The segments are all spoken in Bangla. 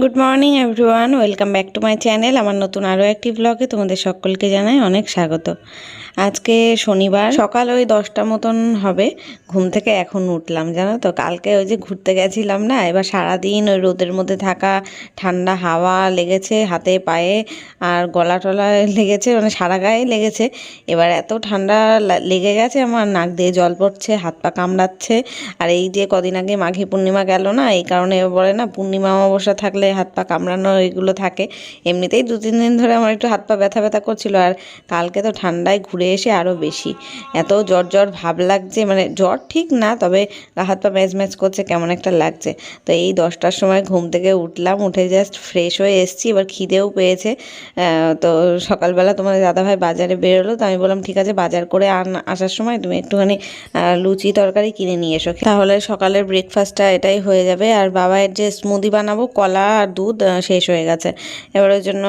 Good morning everyone welcome back to my channel আমার নতুন আরও একটি ব্লগে তোমাদের সকলকে জানাই অনেক স্বাগত। আজকে শনিবার, সকাল ওই দশটা মতন হবে। ঘুম থেকে এখন উঠলাম, জানো তো? কালকে ওই যে ঘুরতে গেছিলাম না, এবার সারাদিন ওই রোদের মধ্যে থাকা, ঠান্ডা হাওয়া লেগেছে হাতে, পায়ে, আর গলা টলা লেগেছে মানে সারা গায়ে লেগেছে। এবার এত ঠান্ডা লেগে গেছে আমার, নাক দিয়ে জল পড়ছে, হাত পা কামড়াচ্ছে। আর এই যে কদিন আগে মাঘী পূর্ণিমা গেল না, এই কারণে বলে না, পূর্ণিমা অমাবস্যা থাকলে হাত পা কামড়ানো এগুলো থাকে। এমনিতেই দু, তিন দিন ধরে আমার একটু হাত পা ব্যথা ব্যথা করছিল আর কালকে তো ঠান্ডায় ঘুরে এসে আরও বেশি। এত জ্বর জ্বর ভাব লাগছে মানে জ্বর ঠিক না, তবে হাত পা ম্যাচ ম্যাচ করছে, কেমন একটা লাগছে। তো এই দশটার সময় ঘুম থেকে উঠলাম, উঠে জাস্ট ফ্রেশ হয়ে এসেছি, এবার খিদেও পেয়েছে। তো সকালবেলা তোমার দাদাভাই বাজারে বেরোলো, তো আমি বললাম, ঠিক আছে, বাজার করে আন, আসার সময় তুমি একটুখানি লুচি তরকারি কিনে নিয়ে এসো। তাহলে সকালের ব্রেকফাস্টটা এটাই হয়ে যাবে। আর বাবায়ের যে স্মুদি বানাবো, কলা আর দুধ শেষ হয়ে গেছে। এবার ওই জন্য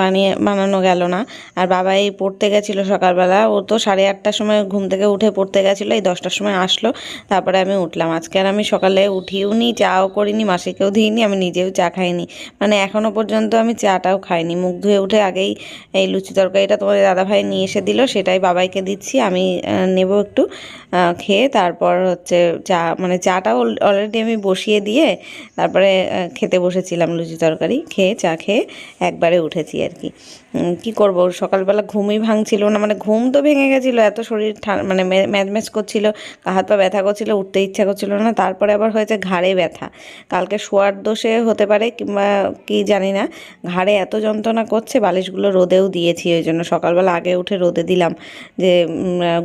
বানিয়ে, বানানো গেল না। আর বাবা এই পড়তে গেছিল সকালবেলা। ও তো সাড়ে আটটার সময় ঘুম থেকে উঠে পড়তে গেছিল, এই দশটার সময় আসলো। তারপরে আমি উঠলাম। আজকে আর আমি সকালে উঠিও নি, চাও করিনি, মাসিকেও দিইনি, আমি নিজেও চা খাইনি। মানে এখনও পর্যন্ত আমি চাটাও খাইনি। মুখ ধুয়ে উঠে আগেই এই লুচি তরকারিটা তোমার দাদাভাই নিয়ে এসে দিল, সেটাই বাবাইকে দিচ্ছি। আমি নেব একটু। খেয়ে তারপর হচ্ছে চা মানে চাটাও অলরেডি আমি বসিয়ে দিয়ে তারপরে খেতে বসেছিলাম লুচি তরকারি, খেয়ে চা খেয়ে একবারে উঠেছি আর কি। কি করব? সকালবেলা ঘুমই ভাঙছিল না মানে ঘুম তো ভেঙে গেছিল, এত শরীর মানে ম্যাচ করছিল হাত পা ব্যথা করছিল, উঠতে ইচ্ছা করছিল না, তারপরে আবার হয়েছে ঘাড়ে ব্যথা। কালকে শোয়ার দোষে হতে পারে কিংবা কি জানি না, ঘাড়ে এত যন্ত্রণা করছে, বালিশগুলো রোদেও দিয়েছি, ওই জন্য সকালবেলা আগে উঠে রোদে দিলাম যে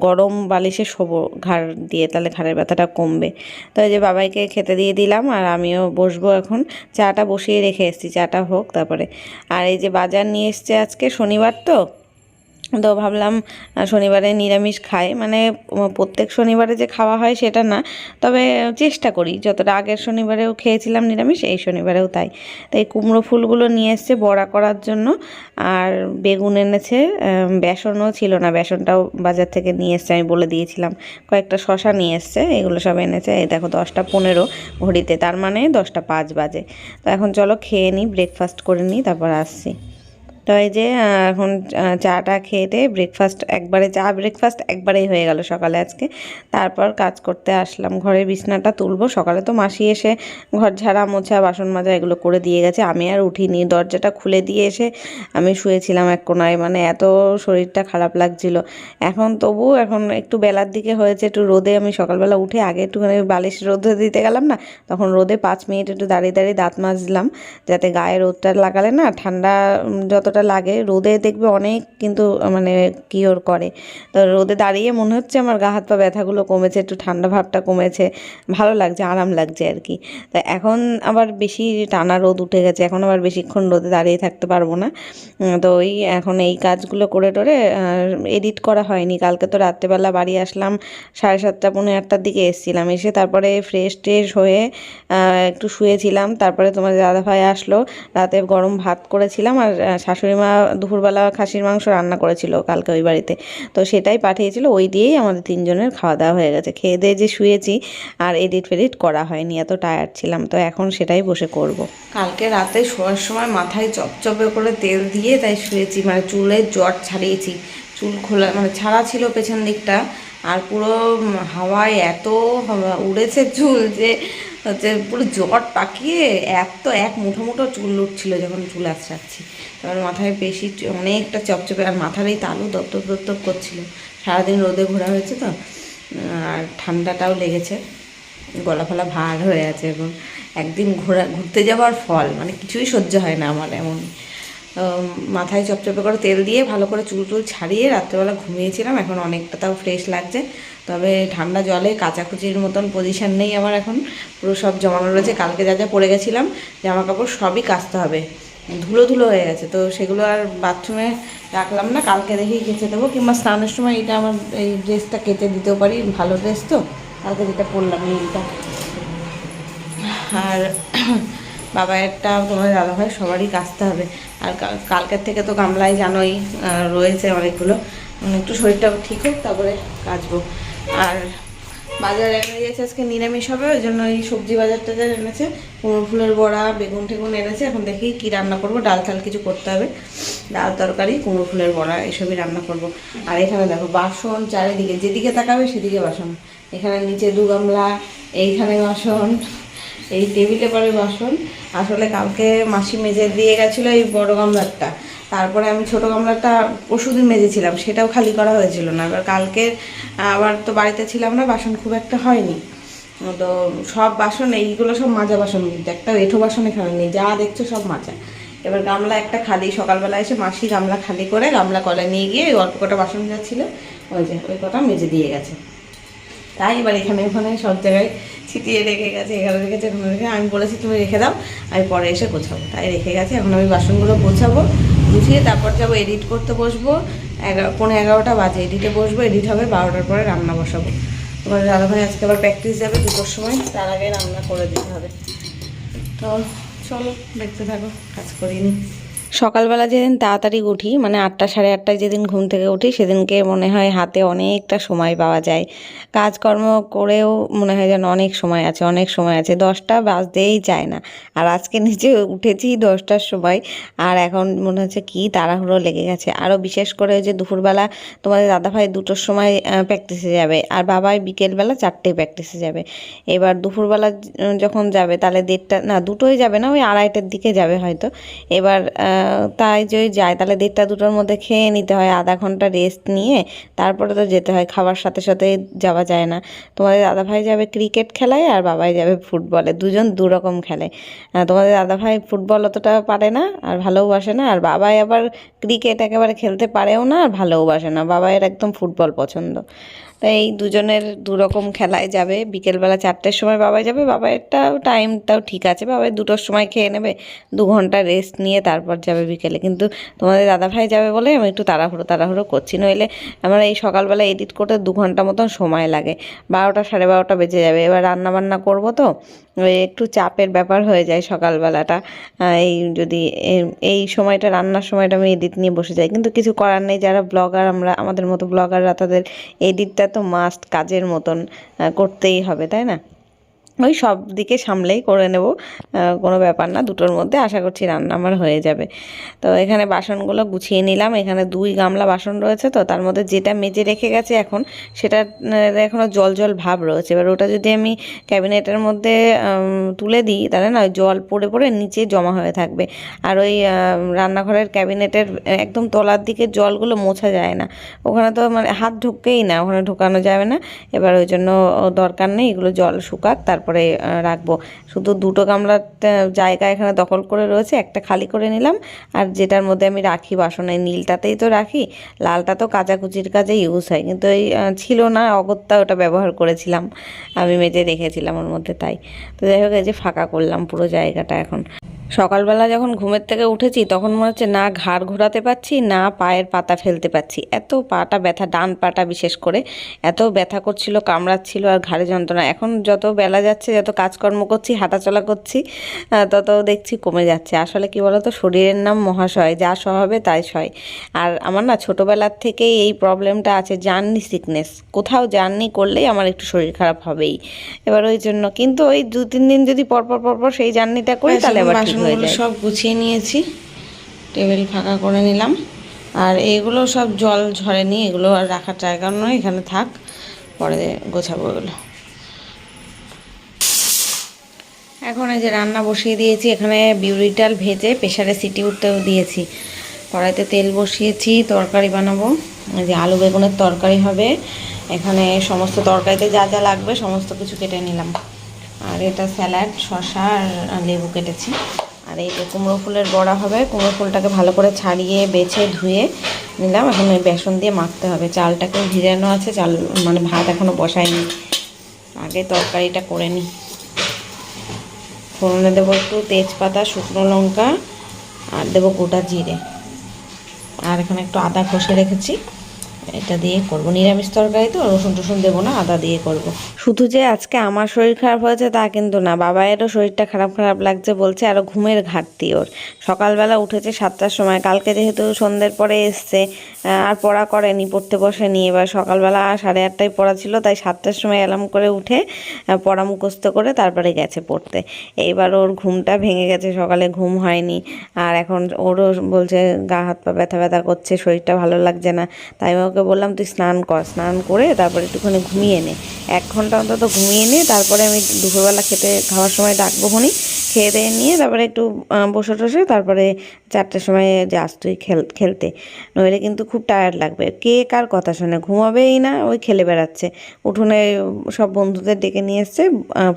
গরম বালিশে শোবো। ঘাড় দিয়ে তাহলে ঘাড়ের ব্যথাটা কমবে। তো যে বাবাইকে খেতে দিয়ে দিলাম আর আমিও বসবো এখন। চাটা বসিয়ে রেখে এসেছি, চাটা হোক তারপরে। আর এই যে বাজার নিয়ে এসছে আজকে, শনিবার তো? তো ভাবলাম শনিবারে নিরামিষ খাই। মানে প্রত্যেক শনিবারে যে খাওয়া হয় সেটা না। তবে চেষ্টা করি। যতটা আগের শনিবারেও খেয়েছিলাম নিরামিষ, এই শনিবারেও তাই। তাই কুমড়ো ফুলগুলো নিয়ে এসছে বড়া করার জন্য। আর বেগুন এনেছে বেসনও ছিল না। বেসনটাও বাজার থেকে নিয়ে এসছে, আমি বলে দিয়েছিলাম। কয়েকটা শশা নিয়ে এসছে, এগুলো সব এনেছে। এই দেখো, দশটা পনেরো ঘড়িতে। তার মানে দশটা পাঁচ বাজে। তো এখন চলো খেয়ে নিই ব্রেকফাস্ট করে নিই, তারপর আসছি। তো এই যে এখন চাটা খেয়ে ব্রেকফাস্ট একবারে চা ব্রেকফাস্ট একবারেই হয়ে গেল সকালে আজকে। তারপর কাজ করতে আসলাম। ঘরের বিছনাটা তুলবো। সকালে তো মাসি এসে ঘর ঝাড়া মোছা বাসন মাজা এগুলো করে দিয়ে গেছে। আমি আর উঠিনি। দরজাটা খুলে দিয়ে এসে আমি শুয়েছিলাম এক কোনায়। মানে এত শরীরটা খারাপ লাগছিল। এখন তবু এখন একটু বেলার দিকে হয়েছে একটু রোদে আমি সকালবেলা উঠে আগে একটুখানি বালিশ রোদে দিতে গেলাম না তখন রোদে পাঁচ মিনিট একটু দাঁড়িয়ে দাঁড়িয়ে দাঁত মাজলাম যাতে গায়ে রোদটা লাগালে না ঠান্ডা উম, যতটা লাগে? রোদে দেখবে অনেক কিন্তু মানে কিওর করে? তো রোদে দাঁড়িয়ে মনে হচ্ছে আমার গা হাত পা ব্যথাগুলো কমেছে একটু ঠান্ডা ভাবটা কমেছে ভালো লাগছে আরাম লাগছে আর কি। তা এখন আবার বেশি টানা রোদ উঠে গেছে এখন আবার বেশিক্ষণ রোদে দাঁড়িয়ে থাকতে পারব না। তো ওই এখন এই কাজগুলো করে টোরে এডিট করা হয়নি। কালকে তো রাত্রেবেলা বাড়ি আসলাম সাড়ে সাতটা পৌনে আটটার দিকে এসেছিলাম। এসে তারপরে ফ্রেশ ট্রেশ হয়ে একটু শুয়েছিলাম। তারপরে তোমার দাদাভাই আসলো রাতে গরম ভাত করেছিলাম আর আহ, শাশুড়ি মা দুপুরবেলা খাসির মাংস রান্না করেছিল কালকে ওই বাড়িতে। তো সেটাই পাঠিয়েছিল, ওই দিয়েই আমাদের তিনজনের খাওয়া দাওয়া হয়ে গেছে। খেয়ে দিয়ে যে শুয়েছি আর এডিট ফেডিট করা হয়নি, এত টায়ার্ড ছিলাম। তো এখন সেটাই বসে করব। কালকে রাতে শোয়ার সময় মাথায় চপচপে করে তেল দিয়ে তাই শুয়েছি মানে চুলের জট ছাড়িয়েছি। চুল খোলা মানে ছাড়া ছিল পেছন দিকটা। আর পুরো হাওয়ায় এত উড়েছে চুল যে হচ্ছে পুরো জট পাকিয়ে এত এক মুঠো মুঠো চুল উঠছিল যখন চুল আসছি তারপর মাথায় বেশি অনেকটা চপচপে আর মাথার এই তালু দপ্তপ দপ্তর করছিল। সারাদিন রোদে ঘোরা হয়েছে তো, আর ঠান্ডাটাও লেগেছে। গলা ফলা ভার হয়ে আছে এবং একদিন ঘোরা ঘুরতে যাওয়ার ফল মানে কিছুই সহ্য হয় না আমার এমন মাথায় চপচপে করে তেল দিয়ে ভালো করে চুল টুল ছাড়িয়ে রাত্রেবেলা ঘুমিয়েছিলাম। এখন অনেকটা তাও ফ্রেশ লাগছে। তবে ঠান্ডা জলে কাচাকুচির মতন পজিশান নেই আমার এখন। পুরো সব জমানো রয়েছে। কালকে যা যা পরে গেছিলাম জামা কাপড় সবই কাচতে হবে। ধুলো ধুলো হয়ে গেছে। তো সেগুলো আর বাথরুমে রাখলাম না। কালকে দেখেই কেচে দেবো কিংবা স্নানের সময় এটা আমার এই ড্রেসটা কেচে দিতেও পারি। ভালো ড্রেস তো। কালকে যেটা পরলাম এইটা আর বাবা একটা তোমার দাদা ভাই সবারই কাচতে হবে। আর কাল- কালকের থেকে তো গামলায় জানোই রয়েছে অনেকগুলো। একটু শরীরটা ঠিক হোক, তারপরে কাচবো। আর বাজার এনে গেছে আজকে নিরামিষ হবে, ওই জন্য এই সবজি বাজার টাজার এনেছে, কুমড়ো ফুলের বড়া, বেগুন টেগুন এনেছে। এখন দেখি কি রান্না করব, ডাল টাল কিছু করতে হবে। ডাল তরকারি, কুমড়ো ফুলের বড়া, এসবই রান্না করব। আর এখানে দেখো, বাসন চারিদিকে, যেদিকে তাকাবে সেদিকে বাসন। এখানে নিচে দু গামলা, এইখানে বাসন। এই টেবিলে পরে বাসন। আসলে কালকে মাসি মেজে দিয়ে গেছিল এই বড় গামলারটা তারপরে আমি ছোট গামলাটা পরশুদিন মেজেছিলাম, সেটাও খালি করা হয়েছিল না। এবার কালকে আবার তো বাড়িতে ছিলাম না, বাসন খুব একটা হয়নি। তো সব বাসন, এইগুলো সব মাজা বাসন কিন্তু একটা এঁঠো বাসন এখানে নেই যা দেখছ সব মাজা। এবার গামলা একটা খালি, সকালবেলা এসে মাসি গামলা খালি করে গামলা কলে নিয়ে গিয়ে ওই অল্প কটা বাসন যাচ্ছিল ছিল, ওই যে, ওই কটা মেজে দিয়ে গেছে। তাই এবার এখানে ওখানে সব জায়গায় ছিটিয়ে রেখে গেছে এখানে রেখেছে, এখানে রেখে আমি বলেছি তুমি রেখে দাও, আমি পরে এসে গোছাবো। তাই রেখে গেছে, এখন আমি বাসনগুলো গোছাবো, গুছিয়ে তারপর যাব এডিট করতে বসবো। এগারো পনেরো এগারোটা বাজে এডিটে বসবো এডিট হবে বারোটার পরে রান্না বসাবো। তোমার দাদাভাই আজকে আবার প্র্যাকটিস যাবে দুটোর সময়, তার আগে রান্না করে দিতে হবে। তো চলো, দেখতে থাকো, কাজ করিনি। সকালবেলা যেদিন তাড়াতাড়ি উঠি মানে আটটা সাড়ে আটটায় যেদিন ঘুম থেকে উঠি, সেদিনকে মনে হয় হাতে অনেকটা সময় পাওয়া যায়। কাজকর্ম করেও মনে হয় যেন অনেক সময় আছে, অনেক সময় আছে। দশটা বাজতেই চায় না। আর আজকে নিচে উঠেছি দশটার সময়, আর এখন মনে হচ্ছে কি তাড়াহুড়ো লেগে গেছে। আরও বিশেষ করে যে দুপুরবেলা তোমাদের দাদাভাই দুটোর সময় প্র্যাকটিসে যাবে, আর বাবাই বিকেলবেলা চারটে প্র্যাকটিসে যাবে। এবার দুপুরবেলা যখন যাবে, তাহলে দেড়টা, না দুটোই যাবে না, ওই আড়াইটার দিকে যাবে হয়তো। এবার তাই যদি যায়, তাহলে দেড়টা দুটোর মধ্যে খেয়ে নিতে হয়, আধা ঘণ্টা রেস্ট নিয়ে তারপরে তো যেতে হয় খাবার সাথে সাথে যাওয়া যায় না। তোমাদের দাদাভাই যাবে ক্রিকেট খেলায় আর বাবাই যাবে ফুটবলে, দুজন দু রকম খেলে তোমাদের দাদাভাই ফুটবল অতটা পারে না আর ভালোবাসে না, আর বাবাই আবার ক্রিকেট একেবারে খেলতে পারেও না আর ভালোবাসে না, বাবাইয়ের একদম ফুটবল পছন্দ। তাই এই দুজনের দু রকম খেলায় যাবে। বিকেলবেলা চারটের সময় বাবাই যাবে। বাবাইয়েরটাও টাইমটাও ঠিক আছে। বাবাই দুটোর সময় খেয়ে নেবে। দু ঘণ্টা রেস্ট নিয়ে তারপর যাবে বিকেলে। কিন্তু তোমাদের দাদাভাই যাবে বলে আমি একটু তাড়াহুড়ো তাড়াহুড়ো করছি। নইলে আমার এই সকালবেলা এডিট করতে দু ঘণ্টা মতন সময় লাগে। বারোটা, সাড়ে বারোটা বেজে যাবে। এবার রান্না বান্না করব তো। একটু চাপের ব্যাপার হয়ে যায় সকালবেলাটা। এই যদি এই সময়টা, রান্নার সময়টা আমি এডিট নিয়ে বসে যাই। কিন্তু কিছু করার নেই। যারা ব্লগার আমরা, আমাদের মতো ব্লগাররা তাদের এডিটটা তো মাস্ট কাজের মতন করতেই হবে তাই না? ওই সব দিকে সামলেই করে নেব কোনো ব্যাপার না, দুটোর মধ্যে আশা করছি রান্না আমার হয়ে যাবে। তো এখানে বাসনগুলো গুছিয়ে নিলাম, এখানে দুই গামলা বাসন রয়েছে, তো তার মধ্যে যেটা মেজে রেখে গেছে এখন সেটা এখনও জল জল ভাব রয়েছে। এবার ওটা যদি আমি ক্যাবিনেটের মধ্যে তুলে দিই, তাহলে না জল পড়ে পড়ে নিচে জমা হয়ে থাকবে। আর ওই রান্নাঘরের ক্যাবিনেটের, একদম তলার দিকে জলগুলো মোছা যায় না। ওখানে তো মানে হাত ঢুককেই না, ওখানে ঢোকানো যাবে না। এবার ওই জন্য দরকার নেই, এগুলো জল শুকাক, তারপরে আহ, রাখব। শুধু দুটো গামলার জায়গা এখানে দখল করে রয়েছে একটা খালি করে নিলাম। আর যেটার মধ্যে আমি রাখি বাসনে নীলটাতেই তো রাখি। লালটা তো কাচাকুচির কাজে ইউজ হয় কিন্তু এই ছিল না অগত্যা ওটা ব্যবহার করেছিলাম। আমি মেজে রেখেছিলাম ওর মধ্যে তাই। তো যাই হোক এই যে ফাঁকা করলাম পুরো জায়গাটা এখন। সকালবেলা যখন ঘুমের থেকে উঠেছি তখন মনে হচ্ছে না ঘাড় ঘোরাতে পারছি না পায়ের পাতা ফেলতে পারছি এত পাটা ব্যথা ডান পাটা বিশেষ করে। এত ব্যথা করছিল কামড়াচ্ছিল আর ঘাড়ে যন্ত্রণা। এখন যত বেলা যাচ্ছে যত কাজকর্ম করছি হাঁটাচলা করছি তত দেখছি কমে যাচ্ছে। আসলে কি বলতো শরীরের নাম মহাশয় যা সহাবে তাই সয় আর আমার না ছোটোবেলার থেকেই এই প্রবলেমটা আছে জার্নি সিকনেস কোথাও জার্নি করলেই আমার একটু শরীর খারাপ হবেই। এবার ওই জন্য। কিন্তু ওই দু তিন দিন যদি পরপর পরপর সেই জার্নিটা করি তাহলে আবার হয়ে যায়। সব গুছিয়ে নিয়েছি। টেবিল ফাঁকা করে নিলাম। আর এইগুলো সব জল ঝরেনি এগুলো আর রাখার জায়গা নয় এখানে থাক পরে গোছাবো এগুলো। এখন এই যে রান্না বসিয়ে দিয়েছি এখানে বিউরিটাল ভেজে প্রেশারে সিটি উঠতেও দিয়েছি। কড়াইতে তেল বসিয়েছি তরকারি বানাবো। এই যে আলু বেগুনের তরকারি হবে এখানে সমস্ত তরকারিতে যা যা লাগবে সমস্ত কিছু কেটে নিলাম। আর এটা স্যালাড শসা আর লেবু কেটেছি। আর এই যে কুমড়ো ফুলের বড়া হবে, কুমড়ো ফুলটাকে ভালো করে ছাড়িয়ে, বেছে, ধুয়ে নিলাম। এখন ওই বেসন দিয়ে মাখতে হবে। চালটাকেও ভিজানো আছে, চাল মানে ভাত এখনও বসায়নি। আগে তরকারিটা করে নিই ফোড়নে দেবো একটু তেজপাতা, শুকনো লঙ্কা, আর দেবো গোটা জিরে। আর এখানে একটু আদা কষে রেখেছি। এটা দিয়ে করব। নিরামিষ তরকারি তো, রসুন টসুন দেবো না, আদা দিয়ে করব। শুধু যে আজকে আমার শরীর খারাপ হয়েছে তা কিন্তু না বাবায়েরও শরীরটা খারাপ খারাপ লাগছে বলছে, আরও ঘুমের ঘাটতি ওর। সকালবেলা উঠেছে সাতটার সময়, কালকে যেহেতু সন্ধ্যের পরে এসছে আর পড়া করেনি, পড়তে বসেনি, এবার সকালবেলা সাড়ে আটটায় পড়া ছিল, তাই সাতটার সময় অ্যালার্ম করে উঠে পড়া মুখস্থ করে তারপরে গেছে পড়তে। এইবার ওর ঘুমটা ভেঙে গেছে, সকালে ঘুম হয়নি, আর এখন ওরও বলছে গা হাত পা ব্যথা ব্যথা করছে, শরীরটা ভালো লাগছে না, তাই আমি ওকে বললাম, তুই স্নান কর। স্নান করে তারপরে একটুখানি ঘুমিয়ে নে। এক ঘণ্টা অন্তত ঘুমিয়ে নে, তারপরে আমি দুপুরবেলা খেতে, খাওয়ার সময় ডাকবো খনি খেয়ে দিয়ে নিয়ে তারপরে একটু বসে টসে তারপরে চারটের সময় যাস তুই খেল, খেলতে। নইলে কিন্তু খুব টায়ার্ড লাগবে। কে কার কথা শোনে? ঘুমাবেই না ওই খেলে বেড়াচ্ছে। উঠোনে সব বন্ধুদের ডেকে নিয়ে এসছে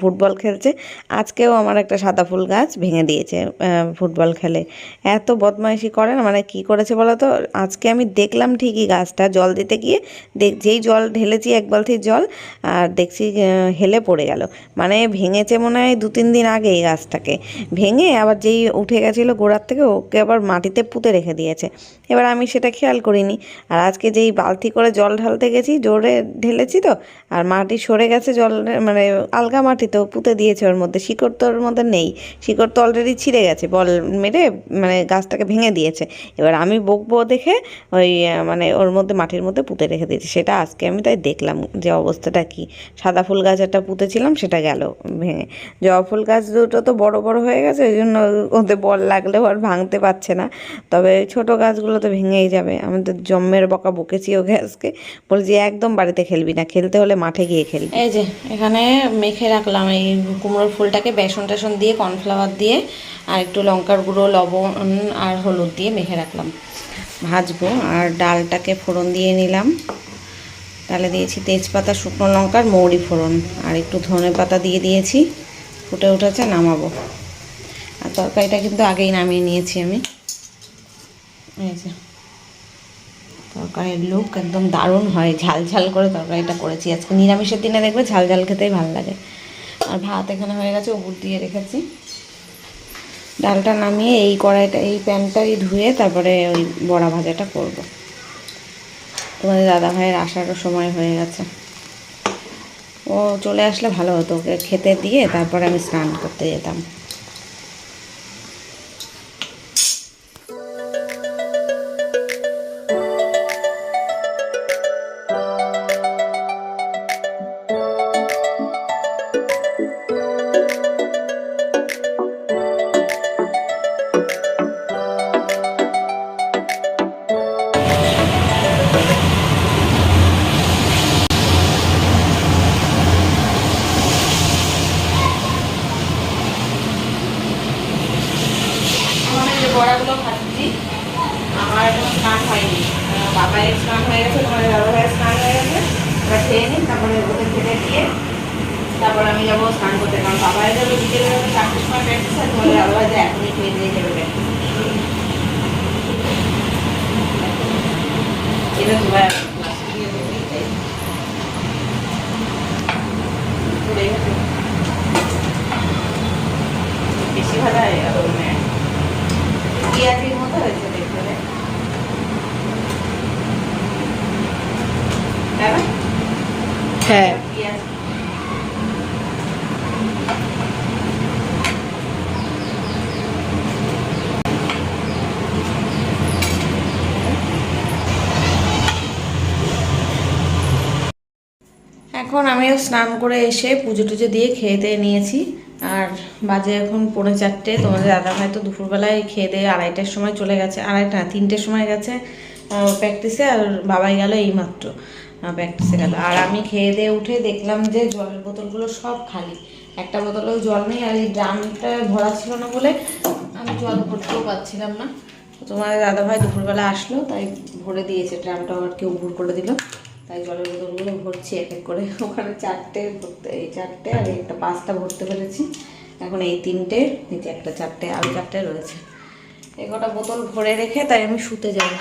ফুটবল খেলছে। আজকেও আমার একটা সাদা ফুল গাছ ভেঙে দিয়েছে ফুটবল খেলে। এত বদমাইশি করে না মানে কি করেছে বলো তো? আজকে আমি দেখলাম ঠিকই গাছটা, জল দিতে গিয়ে দেখ, যেই জল ঢেলেছি এক বালতি জল, আর দেখছি হেলে পড়ে গেল। মানে ভেঙেছে মনে হয় দু তিন দিন আগে এই গাছটাকে। ভেঙে আবার যেই উঠে গেছিল গোড়ার থেকে, ওকে আবার মাটিতে পুঁতে রেখে দিয়েছে। এবার আমি সেটা খেয়াল করিনি। আর আজকে যেই বালতি করে জল ঢালতে গেছি, জোরে ঢেলেছি তো, আর মাটি সরে গেছে জল মানে আলগা মাটি তো পুঁতে দিয়েছে ওর মধ্যে, শিকড় তো ওর মধ্যে নেই। শিকড় তো অলরেডি ছিঁড়ে গেছে, বল মেরে মানে গাছটাকে ভেঙে দিয়েছে। এবার আমি বকবো দেখে ওই মানে ওর মধ্যে মাটির মধ্যে পুঁতে রেখে দিয়েছে। সেটা আজকে আমি তাই দেখলাম যে অবস্থাটা কি। সাদা ফুল গাছ একটা পুঁতেছিলাম, সেটা গেল ভেঙে। জবা ফুল গাছ দুটো তো বড় বড় হয়ে গেছে, ওই জন্য ওদের বল লাগলেও আর ভাঙতে পারছে না। তবে ছোট গাছগুলো তো ভেঙেই যাবে। আমাদের জম্মের বকা বকেছি ওকে আজকে। বলছি একদম বাড়িতে খেলবি না। খেলতে হলে মাঠে গিয়ে খেলবি। এই যে, এখানে মেখে রাখলাম এই কুমড়োর ফুলটাকে, বেসন টেসন দিয়ে, কর্নফ্লাওয়ার দিয়ে, আর একটু লঙ্কার গুঁড়ো, লবণ আর হলুদ দিয়ে মেখে রাখলাম। ভাজবো আর ডালটাকে ফোড়ন দিয়ে নিলাম। ডালে দিয়েছি তেজপাতা, শুকনো লঙ্কার মৌরি ফোড়ন। আর একটু ধনে পাতা দিয়ে দিয়েছি। ফুটে উঠেছে, নামাবো। আর তরকারিটা কিন্তু আগেই নামিয়ে নিয়েছি আমি। তরকারির লুক একদম দারুণ হয়, ঝাল ঝাল করে তরকারিটা করেছি। আজকে নিরামিষের দিনে দেখবে ঝাল ঝাল খেতেই ভালো লাগে। আর ভাত এখানে হয়ে গেছে উপর দিয়ে রেখেছি। ডালটা নামিয়ে এই কড়াইটা, এই প্যানটাই ধুয়ে তারপরে ওই বড়া ভাজাটা করব। তোমাদের দাদা ভাইয়ের আসারও সময় হয়ে গেছে। ও চলে আসলে ভালো হতো ওকে খেতে দিয়ে তারপরে আমি স্নান করতে যেতাম। ওদের খেতে দিয়ে তারপর আমি যাব স্নান করতে কারণ বাবাই যাবে বিকেলে চারটের সময় প্র্যাকটিস আর তোমাদের ভাই যায়, এখনই খেয়ে দিয়ে যাবে হচ্ছে। বেশি ভালো হয়ে মানে মতো হয়েছে দেখতে। তাই? হ্যাঁ। এখন আমিও স্নান করে এসে পুজো টুজো দিয়ে খেয়ে দিয়ে নিয়েছি। আর বাজে এখন পৌনে চারটে, তোমাদের দাদা ভাই তো দুপুরবেলায় খেয়ে দিয়ে আড়াইটার সময় চলে গেছে, আড়াইটা তিনটের সময় গেছে প্র্যাকটিসে আর বাবাই গেল এই মাত্র প্র্যাকটিসে গেল। আর আমি খেয়ে দিয়ে উঠে দেখলাম যে জলের বোতলগুলো সব খালি। একটা বোতলেও জল নেই, আর এই ড্রামটা ভরা ছিল না বলে আমি জল ভরতেও পারছিলাম না। তোমার দাদা ভাই দুপুরবেলা আসলো, তাই ভরে দিয়েছে ড্রামটা আর কেউ ভুল করে দিল। তাই জলের বোতলগুলো ভরছি এক এক করে। ওখানে চারটে ভরতে, এই চারটে আর একটা পাঁচটা ভরতে পেরেছি। এখন এই তিনটে নিচে একটা চারটে, আরও চারটে রয়েছে। এই কটা বোতল ভরে রেখে তাই আমি শুতে যাব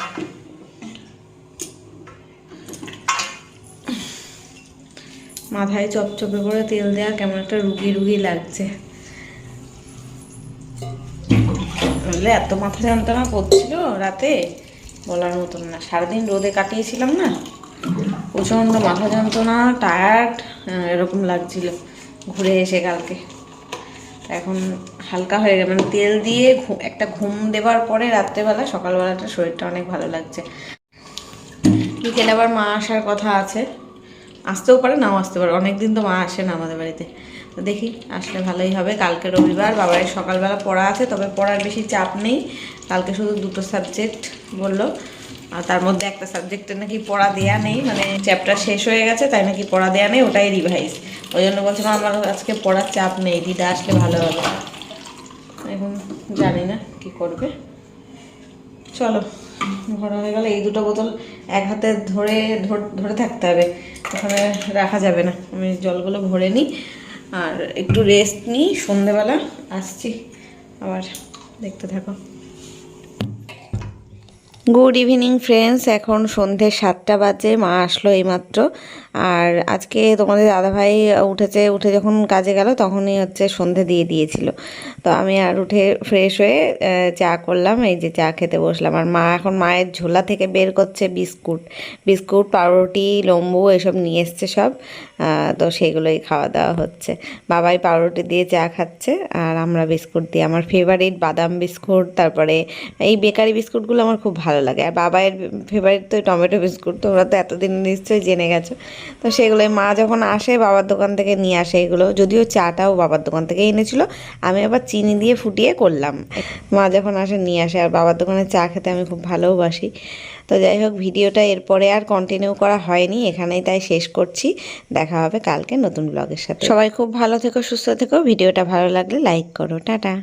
মাথায় চপচপে করে তেল দেওয়া কেমন একটা রুগী রুগী লাগছে। বললে, এত মাথা যন্ত্রণা করছিল রাতে? বলার মতন না। সারাদিন রোদে কাটিয়েছিলাম না? প্রচণ্ড মাথা যন্ত্রণা টায়ার্ড এরকম লাগছিল ঘুরে এসে কালকে। এখন হালকা হয়ে গেল। মানে তেল দিয়ে একটা ঘুম দেওয়ার পরে রাত্রেবেলা, সকালবেলাটা শরীরটা অনেক ভালো লাগছে। বিকেলে আবার মা আসার কথা আছে। আসতেও পারে, নাও আসতে পারে। অনেকদিন তো মা আসে না আমাদের বাড়িতে। তো দেখি, আসলে ভালোই হবে। কালকে রবিবার বাবার সকালবেলা পড়া আছে, তবে পড়ার বেশি চাপ নেই। কালকে শুধু দুটো সাবজেক্ট বলল। আর তার মধ্যে একটা সাবজেক্টে নাকি পড়া দেয়া নেই মানে চ্যাপ্টার শেষ হয়ে গেছে, তাই নাকি পড়া দেয়া নেই, ওটাই রিভাইজ ওই জন্য বলছিলাম আমার আজকে পড়ার চাপ নেই, দিদা আসলে ভালো হবে। এখন জানি না কি করবে। চলো। ভরা হয়ে গেলে এই দুটো বোতল এক হাতে ধরে, ধর- থাকতে হবে। ওখানে রাখা যাবে না। আমি জলগুলো ভরে নিই আর একটু রেস্ট নিই। সন্ধেবেলা আসছি। আবার দেখতে থাকো। গুড ইভিনিং ফ্রেন্ডস এখন সন্ধে সাতটা বাজে, মা আসলো এইমাত্র। আর আজকে তোমাদের দাদাভাই উঠেছে, উঠে যখন কাজে গেল তখনই হচ্ছে সন্ধে দিয়ে দিয়েছিল। তো আমি আর উঠে ফ্রেশ হয়ে চা করলাম, এই যে চা খেতে বসলাম। আর মা এখন মায়ের ঝোলা থেকে বের করছে বিস্কুট। বিস্কুট, পাউরুটি লম্বু এসব নিয়ে এসছে সব। তো সেগুলোই খাওয়া দাওয়া হচ্ছে। বাবাই পাউরুটি দিয়ে চা খাচ্ছে, আর আমরা বিস্কুট দিয়ে আমার ফেভারিট বাদাম বিস্কুট, তারপরে এই বেকারি বিস্কুটগুলো আমার খুব ভালো লাগে। আর বাবাইয়ের ফেভারিট তো টমেটো বিস্কুট, তোমরা তো এতদিন নিশ্চয়ই জেনে গেছো। তো সেগুলোই মা যখন আসে বাবার দোকান থেকে নিয়ে আসে এগুলো, যদিও চাটাও বাবার দোকান থেকে এনেছিল, আমি আবার চিনি দিয়ে ফুটিয়ে করলাম। মা যখন আসে নিয়ে আসে, আর বাবার দোকানে চা খেতে আমি খুব ভালোবাসি। তো যাই হোক, ভিডিওটা এরপরে আর কন্টিনিউ করা হয়নি, এখানেই তাই শেষ করছি। দেখা হবে কালকে নতুন ব্লগের সাথে। সবাই খুব ভালো থেকো, সুস্থ থেকো, ভিডিওটা ভালো লাগলে লাইক করো। টাটা।